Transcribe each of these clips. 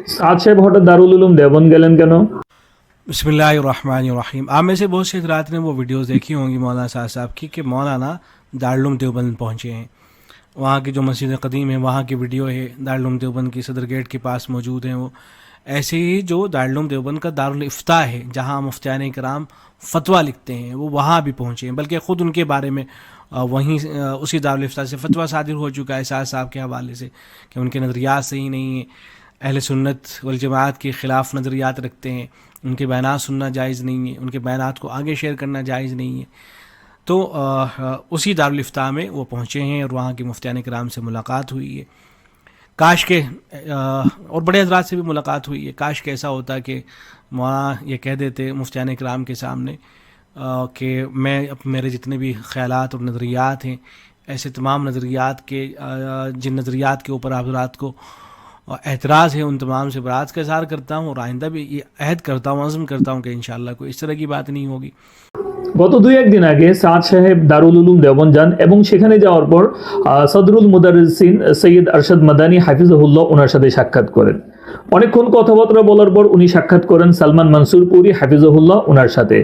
آج صاحب ہٹا دارالعلوم دیوبند گلن کیا نو بسم اللہ الرحمن الرحیم۔ آپ میں سے بہت سے حضرات نے وہ ویڈیوز دیکھی ہوں گی مولانا صاحب صاحب کی کہ مولانا دارالعلوم دیوبند پہنچے ہیں۔ وہاں کی جو مسجد قدیم ہے، وہاں کی ویڈیو ہے۔ دارالعلوم دیوبند کی صدر گیٹ کے پاس موجود ہیں وہ۔ ایسے ہی جو دارالعلوم دیوبند کا دارالفتاح ہے، جہاں مفتیان کرام فتویٰ لکھتے ہیں، وہ وہاں بھی پہنچے ہیں۔ بلکہ خود ان کے بارے میں وہیں اسی دارالفتاح سے فتویٰ صادر ہو چکا ہے سعد صاحب کے حوالے سے کہ ان کے نظریات صحیح نہیں ہیں۔ اہل سنت والجماعت کے خلاف نظریات رکھتے ہیں، ان کے بیانات سننا جائز نہیں ہے ان کے بیانات کو آگے شیئر کرنا جائز نہیں ہے تو اسی دارالفتاح میں وہ پہنچے ہیں اور وہاں کے مفتیان کرام سے ملاقات ہوئی ہے۔ کاش کے اور بڑے حضرات سے بھی ملاقات ہوئی ہے۔ کاش کے ایسا ہوتا کہ مولانا یہ کہہ دیتے مفتیان کرام کے سامنے کہ میں میرے جتنے بھی خیالات اور نظریات ہیں، ایسے تمام نظریات کے جن نظریات کے اوپر حضرات کو اور اعتراض ہے ان تمام سے براز کا اظہار کرتا ہوں اور آئندہ بھی یہ عہد کرتا ہوں، عزم کرتا ہوں کہ انشاءاللہ کوئی اس طرح کی بات نہیں ہوگی۔ গত দুই একদিন আগে সাদ সাহেব দারুল উলুম দেবন যান এবং সেখানে যাওয়ার পর সদরুল মুদারসিন সৈয়দ আরশাদ মাদানী হাফিজাহুল্লাহ ওনার সাথে সাক্ষাৎ করেন। অনেকক্ষণ কথাবার্তা বলার পর উনি সাক্ষাৎ করেন সালমান মানসুর পুরী হাফিজাহুল্লাহ ওনার সাথে।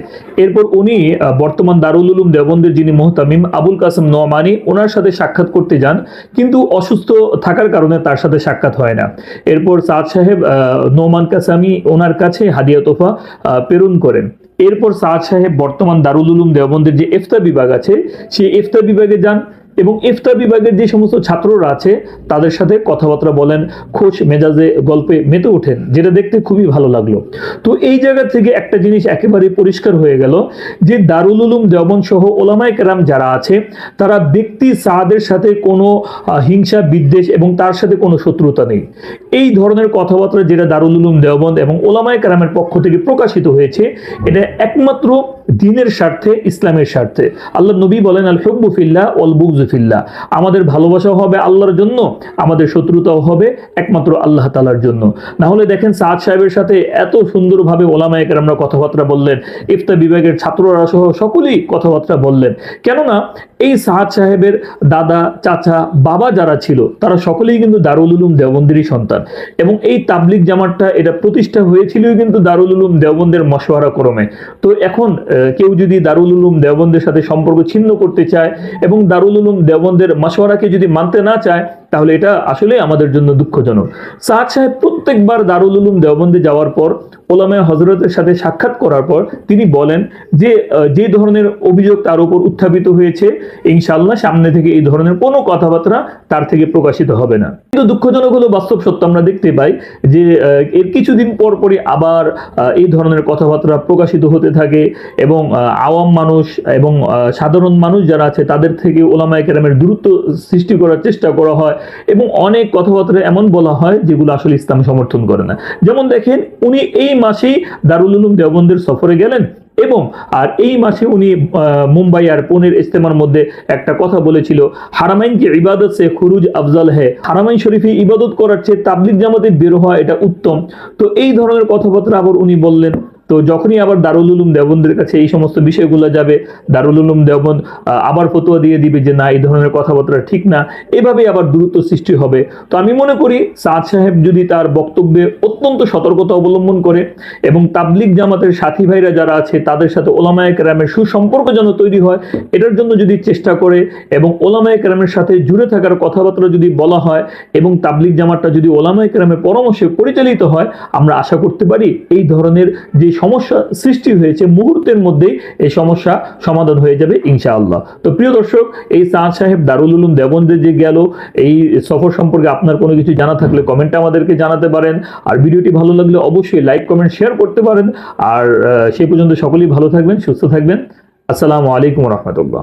এরপর উনি বর্তমান দারুল উলুম দেবন্দের যিনি মোহতামিম আবুল কাসেম নোয়ামানি ওনার সাথে সাক্ষাৎ করতে যান, কিন্তু অসুস্থ থাকার কারণে তার সাথে সাক্ষাৎ হয় না। এরপর সাদ সাহেব নোমান কাসামি ওনার কাছে হাদিয়া তোফা প্রেরণ করেন। এরপর সাদ সাহেব বর্তমান দারুল উলুম দেওবন্দের যে এফতা বিভাগ আছে, সেই এফতা বিভাগে যান। এবং ইফতা বিভাগের যে সমস্ত ছাত্ররা আছে, তাদের সাথে কথাবার্তা বলেন, খোশ মেজাজে গল্পে মেতে ওঠেন, যেটা দেখতে খুবই ভালো লাগল। তো এই জায়গা থেকে একটা জিনিস একেবারে পরিষ্কার হয়ে গেল, যে দারুল উলুম দেওবন সহ ওলামায় কেরাম যারা আছে, তারা ব্যক্তি সাহাদের সাথে কোনো হিংসা, বিদ্বেষ এবং তার সাথে কোনো শত্রুতা নেই। এই ধরনের কথাবার্তা যেটা দারুল উলুম দেওবন্দ এবং ওলামায় কেরামের পক্ষ থেকে প্রকাশিত হয়েছে, এটা একমাত্র দিনের স্বার্থে, ইসলামের স্বার্থে। আল্লাহ নবী বলেন আল হব্বুফিল্লা অল বুকজুফিল্লা আমাদের ভালোবাসাও হবে আল্লাহর জন্য, আমাদের শত্রুতাও হবে একমাত্র আল্লাহ তালার জন্য। না হলে দেখেন সাদ সাহেবের সাথে এত সুন্দরভাবে ওলামায়কের আমরা কথাবার্তা বললেন ইফতা বিভাগের ছাত্ররা সহ সকলেই কথাবার্তা বললেন। কেননা এই সাহাদ সাহেবের দাদা, চাচা, বাবা যারা ছিল, তারা সকলেই কিন্তু দারুল উলুম দেওবন্দেরই সন্তান। এবং এই তাবলিক জামাতটা এটা প্রতিষ্ঠা হয়েছিল কিন্তু দারুল উলুম দেওবন্দের মশওয়ারা ক্রমে। তো এখন কেউ যদি দারুল উলুম দেওবন্দের সাথে সম্পর্ক ছিন্ন করতে চায় এবং দারুল উলুম দেওবন্দের মশওয়ারাকে যদি মানতে না চায় তাহলে এটা আসলে আমাদের জন্য দুঃখজনক। সাদ সাহেব প্রত্যেকবার দারুল উলুম দেওবন্দে যাওয়ার পর, ওলামায় হজরতের সাথে সাক্ষাৎ করার পর তিনি বলেন যে যে ধরনের অভিযোগ তার উপর উত্থাপিত হয়েছে, ইনশাআল্লাহ সামনে থেকে এই ধরনের কোনো কথাবার্তা তার থেকে প্রকাশিত হবে না। কিন্তু দুঃখজনক হলো বাস্তব সত্য আমরা দেখতে পাই যে এর কিছুদিন পর পরই আবার এই ধরনের কথাবার্তা প্রকাশিত হতে থাকে এবং আওয়াম মানুষ এবং সাধারণ মানুষ যারা আছে তাদের থেকে ওলামায় কেরামের দূরত্ব সৃষ্টি করার চেষ্টা করা হয়। এবং অনেক কথাবার্তা এমন বলা হয় যেগুলো আসলে ইসলাম সমর্থন করে না। যেমন দেখেন, উনি এই মাসেই দারুল উলুম দেওবন্দের সফরে গেলেন এবং আর এই মাসে উনি মুম্বাই আর পুনের ইস্তেমার মধ্যে একটা কথা বলেছিল, হারামাইন কি ইবাদত সে খুরুজ আফজাল হে? হারামাইন শরীফে ইবাদত করার চেয়ে তাবলিক জামাতে বের হওয়া এটা উত্তম। তো এই ধরনের কথাবার্তা আবার উনি বললেন। তো যখনই আবার দারুল উলুম দেওবন্দের কাছে এই সমস্ত বিষয়গুলো যাবে, দারুল উলুম দেওবন্দ আবার ফতোয়া দিয়ে দিবে যে না, এই ধরনের কথাবার্তা ঠিক না এভাবে আবার দূরত্ব সৃষ্টি হবে। তো আমি মনে করি সাদ সাহেব যদি তার বক্তব্যে অত্যন্ত সতর্কতা অবলম্বন করে এবং তাবলিক জামাতের সাথী ভাইরা যারা আছে, তাদের সাথে ওলামায় কেরামের সুসম্পর্ক যেন তৈরি হয়, এটার জন্য যদি চেষ্টা করে এবং ওলামায় কেরামের সাথে জুড়ে থাকার কথাবার্তা যদি বলা হয় এবং তাবলিক জামাতটা যদি ওলামায় কেরামের পরামর্শে পরিচালিত হয়, আমরা আশা করতে পারি এই ধরনের যে সমস্যা সৃষ্টি হয়েছে, মুহূর্তের মধ্যেই এই সমস্যা সমাধান হয়ে যাবে ইনশাআল্লাহ। তো প্রিয় দর্শক, এই সাদ সাহেব দারুল উলুম দেবন্দে যে গেল, এই সফর সম্পর্কে আপনার কোনো কিছু জানা থাকলে কমেন্টে আমাদেরকে জানাতে পারেন। আর ভিডিওটি ভালো লাগলে অবশ্যই লাইক কমেন্ট শেয়ার করতে পারেন। আর সেই পর্যন্ত সকলেই ভালো থাকবেন, সুস্থ থাকবেন। আসসালামু আলাইকুম রহমতুল্লাহ।